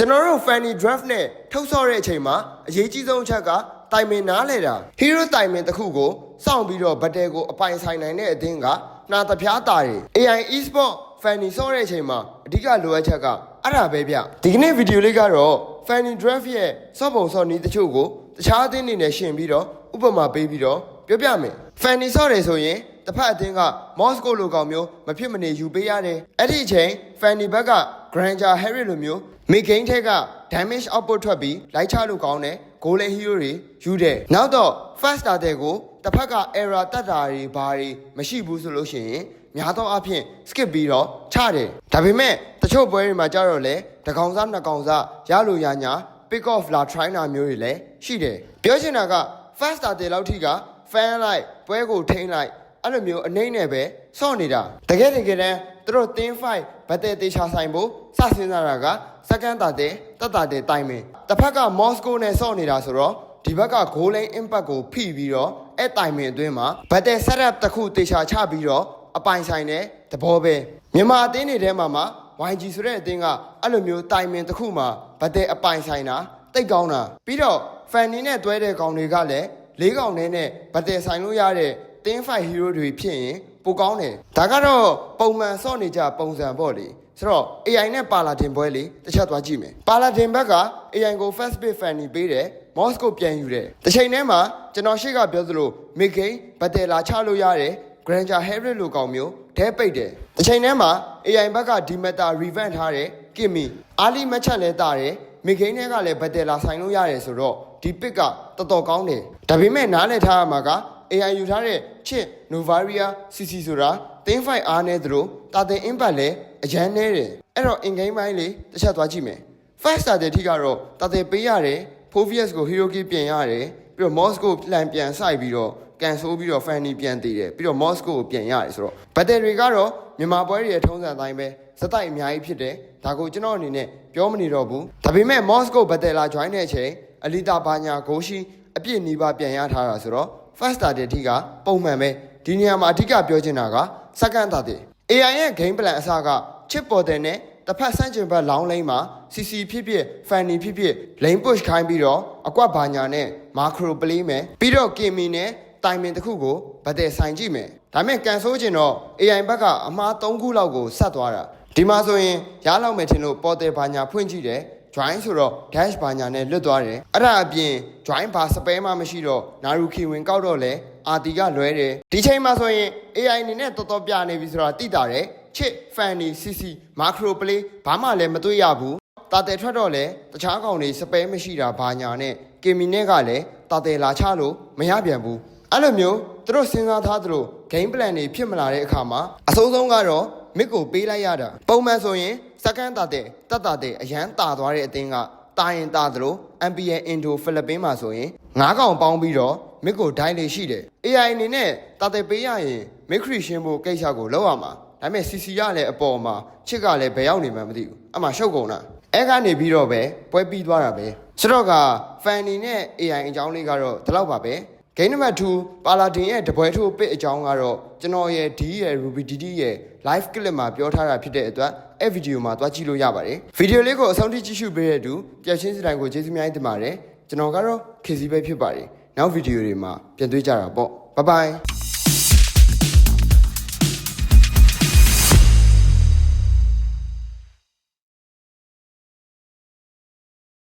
ကျွန်တော်တို့ Fanny Draft နဲ့ထုတ်ဆော့တဲ့အချိန်မှာအရေးကြီးဆုံးအချက်ကတိုင်မင်နားလဲတာ Hero တိုင်မင်တစ်ခုကိုစောင့်ပြီးတော့ဘတ်တဲကိုအပိုင်ဆိုင်နိုင်တဲ့အသင်းကနာတပြားတာတွေ AI Esport Fanny ဆော့တဲ့အချိန်မှာအဓိကလိုအပ်ချက်ကအဲ့ဒါပဲဗျဒီကနေ့ဗီဒီယိုလေးကတော့ Fanny Draft ရဲ့စော့ပုံစော့နီးတချို့ကိုတခြားအသင်းတွေနဲ့ရှင်ပြီးတော့ဥပမာပေးပြီးတော့ပြောပြမယ် Fanny ဆော့တယ်ဆိုရင် တစ်ဖက်အသင်းက Moscow လိုကောင်မျိုးမဖြစ်မနေယူပေးရတယ်အဲ့ဒီအချိန် Fanny ဘက်က Granger Harry လိုမျိုး mid game ထက်က damage output ထွက်ပြီးလိုက်ချလို့ကောင်းတယ် goal line hero တွေယူတယ်နောက်တော့ fast starter ကိုတစ်ဖက်က error တက်တာတွေဘာတွေမရှိဘူးဆိုလို့ရှိရင်များသောအားဖြင့် skip ပြီးတော့ချတယ်ဒါပေမဲ့တချို့ပွဲတွေမှာကြတော့လေတကောင်စားနှစ်ကောင်စားရလို့ရညာ pick off လာ try နာမျိုးတွေလည်းရှိတယ်ပြောချင်တာက fast starter လောက်ထိက fan လိုက်ပွဲကိုထိန်းလိုက် အဲ့လိုမျိုးအနေနဲ့ပဲစော့နေတာတကယ်တကယ်တမ်းသူတို့ team fight ဘတ်တဲ့တေချာဆိုင်ဖို့စစင်းစားတာကစကန်တာတဲ့တတ်တာတဲ့တိုင်မင်တစ်ဖက်က Moscow နဲ့စော့နေတာဆိုတော့ဒီဘက်က goal line impact ကိုဖိပြီးတော့အဲ့တိုင်မင်အတွင်းမှာဘတ်တဲ့ setup တစ်ခုတေချာချပြီးတော့အပိုင်ဆိုင်တဲ့သဘောပဲမြန်မာအသင်းတွေထဲမှာမှ YG ဆိုတဲ့အသင်းကအဲ့လိုမျိုးတိုင်မင်တစ်ခုမှာဘတ်တဲ့အပိုင်ဆိုင်တာတိတ်ကောင်းတာပြီးတော့ Fanny နဲ့တွဲတဲ့ကောင်တွေကလည်းလေးကောင်နဲ့နဲ့ဘတ်တဲ့ဆိုင်လို့ရတဲ့ Team Fight Hero တွေဖြစ်ရင်ပိုကောင်းတယ်ဒါကတော့ပုံမှန်စော့နေကြပုံစံပေါ့လေဆိုတော့ AI နဲ့ပါလာတင်ပွဲလေးတစ်ချက်သွားကြည့်မယ်ပါလာတင်ဘက်က AI ကို first bit Fanny ပေးတယ် Moscow ပြန်ယူတယ်တစ်ချိန်တည်းမှာကျွန်တော်ရှေ့ကပြောသလို Mid Game ဘတ်တယ်လာချလို့ရတယ် Granger Harry လိုကောင်မျိုးဒဲပိတ်တယ်တစ်ချိန်တည်းမှာ AI ဘက်က Dimeta revamp ထားတယ် Kimmy အာလီမချက်လဲတာတယ်မိခိန်းထဲကလည်းဘတ်တယ်လာဆိုင်လို့ရတယ်ဆိုတော့ဒီ pick ကတော်တော်ကောင်းတယ်ဒါပေမဲ့နားလည်ထားရမှာက AI ယူထားတဲ့ချစ် Novaria CC ဆိုတာတင်းဖိုင်အားနဲ့သူတို့တာတင် impact လည်းအရန်နေတယ်အဲ့တော့ in game ပိုင်းလေးတစ်ချက်သွားကြည့်မယ် first starter ထိကတော့တာတင်ပေးရတယ် Fovius ကို Hero Key ပြင်ရတယ်ပြီးတော့ Moss ကို plan ပြန်စိုက်ပြီးတော့ကန်ဆိုးပြီးတော့ Fanny ပြန်တည်တယ်ပြီးတော့ Moss ကိုပြန်ရတယ်ဆိုတော့ battery ကတော့မြန်မာပွဲတွေရဲ့ထုံးစံတိုင်းပဲစက်တိုက်အများကြီးဖြစ်တယ်ဒါကိုကျွန်တော်အနေနဲ့ပြောမနေတော့ဘူးဒါပေမဲ့ Moss ကို battery လာ join တဲ့အချိန်အလီတာဘာညာဂိုးရှိအပြည့်နီးပါးပြန်ရထားတာဆိုတော့ first starter ထိကပုံမှန်ပဲဒီနေရာမှာအဓိကပြောချင်တာက second starter AI ရဲ့ game plan အစက chip portal နဲ့တစ်ဖက်ဆန့်ကျင်ဘက်လောင်းလိမ့်မှာ CC ဖြစ်ဖြစ် Fanny ဖြစ်ဖြစ် lane push ခိုင်းပြီးတော့အကွက်ဘာညာနဲ့ macro play မယ်ပြီးတော့ Kimi နဲ့တိုင်မင်တစ်ခုကိုဗတ်တဲ့ဆိုင်ကြည့်မယ်ဒါပေမဲ့ကန်ဆိုးကျင်တော့ AI ဘက်ကအမှား၃ခုလောက်ကိုဆက်သွားတာဒီမှာဆိုရင်ရားလောက်မယ်ထင်လို့ portal ဘာညာဖွင့်ကြည့်တယ် join ဆိုတော့ dash ဘာညာနဲ့လွတ်သွားတယ်အဲ့ဒါအပြင် join ဘာစပဲမှမရှိတော့ naruki ဝင်ကောက်တော့လဲအာတီကလွဲတယ်ဒီချိန်မှာဆိုရင် AI အနေနဲ့တော်တော်ပြနေပြီဆိုတာသိတာတယ်ချစ် fanny cc macro play ဘာမှလည်းမတွေ့ရဘူးတာတယ်ထွက်တော့လဲတခြားကောင်တွေစပဲမရှိတာဘာညာနဲ့ကင်မီနဲ့ကလည်းတာတယ်လာချလို့မရပြန်ဘူးအဲ့လိုမျိုးသူတို့စဉ်းစားထားသလို game plan တွေဖြစ်မလာတဲ့အခါမှာအစိုးဆုံးကတော့ မစ်ကိုပေးလိုက်ရတာပုံမှန်ဆိုရင်စကန်တာတဲ့တတ်တာတဲ့အရန်တာသွားတဲ့အတင်းကတာရင်တာသလို MPN Indo ဖိလစ်ပင်းမှာဆိုရင်ငါးကောင်ပေါင်းပြီးတော့မစ်ကိုဒိုင်းလေးရှိတယ် AI အနေနဲ့တာတဲ့ပေးရရင်မစ်ခရီရှင်းဖို့ကိစ္စကိုလောက်ရမှာဒါပေမဲ့ CC ရလည်းအပေါ်မှာချစ်ကလည်းဘယ်ရောက်နေမှန်းမသိဘူးအမှရှုပ်ကုန်တာအဲကနေပြီးတော့ပဲပွဲပြီးသွားတာပဲဆိုတော့က Fanny နဲ့ AI အကြောင်းလေးကတော့ဒီလောက်ပါပဲ Game number 2ပါလာဒင်ရဲ့တပွဲထိုးပစ်အကြောင်းကတော့ကျွန်တော်ရဲ့ D ရဲ့ Ruby DD ရဲ့ live clip မှာပြောထားတာဖြစ်တဲ့အတွက်အဲ့ဗီဒီယိုမှာသွားကြည့်လို့ရပါတယ်ဗီဒီယိုလေးကိုအဆုံးထိကြည့်ရှုပေးတဲ့သူပြည့်ချင်းစတိုင်ကိုကျေးဇူးများတင်ပါတယ်ကျွန်တော်ကတော့ KC ပဲဖြစ်ပါတယ်နောက်ဗီဒီယိုတွေမှာပြန်တွေ့ကြတာပေါ့ bye bye